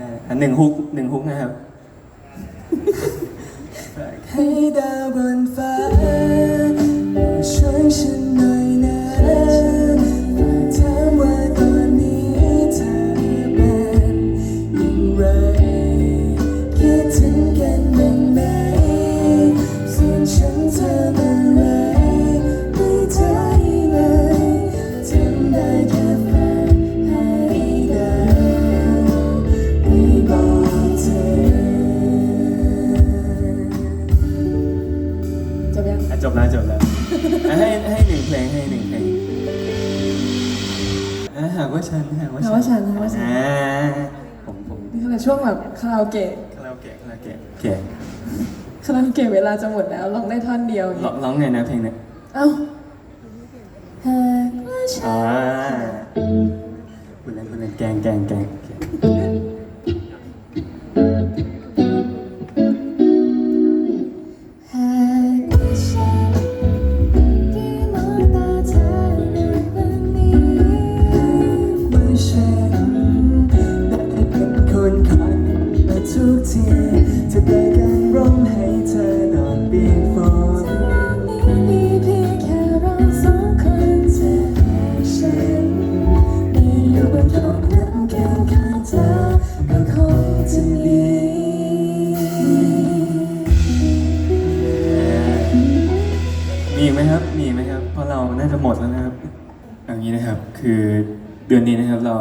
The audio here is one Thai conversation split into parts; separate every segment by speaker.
Speaker 1: ได้อะหนึ่งฮุกหนึ่งฮุกนะครับ ให้ดาวบนฟ้า อะจบแล้วจบแล้วอะให้ให้หนึ่งเพลงให้หนึ่งเพลงอะหากว่าฉันหากว่า
Speaker 2: หากว่าฉันหากว่าฉัน
Speaker 1: อ่าผมผม
Speaker 2: นี่ขนาดช่วงแบบคาราโอเกะ
Speaker 1: คาราโอเกะคาราโอเกะโอเค
Speaker 2: คาราโอเกะเวลาจะหมดแล้วร้องได้ท่อนเดียวอย่าง
Speaker 1: ร้อ
Speaker 2: เงี้
Speaker 1: ง
Speaker 2: ย
Speaker 1: ร้องไงนะเพลงเนี่ย
Speaker 2: เอ้าหากว่าฉัน
Speaker 1: อ่าคุณเล่นคุณเล่นแกงแกงแกงโอเค
Speaker 2: ข้างเธอก็คงจะมี
Speaker 1: มีไหมครับ มีไหมครับ เพราะเราน่าจะหมดแล้วนะครับ อย่างนี้นะครับ คือเดือนนี้นะครับเรา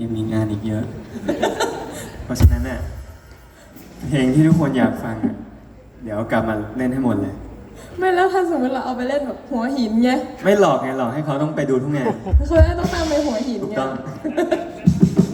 Speaker 1: ยังมีงานอีกเยอะ เพราะฉะนั้นน่ะเพลงที่ทุกคนอยากฟังอะเดี๋ยวกลับมาเล่นให้หมดเลย
Speaker 2: ไม่แล้วถ้าสมมติเราเอาไปเล่นแบบหัวหินไง
Speaker 1: ไม่หลอกไงหลอกให้เขาต้องไปดูทุกงาน
Speaker 2: เขาจะต้องตามไปหัวหิน
Speaker 1: ถูก
Speaker 2: ไง
Speaker 1: ต้อง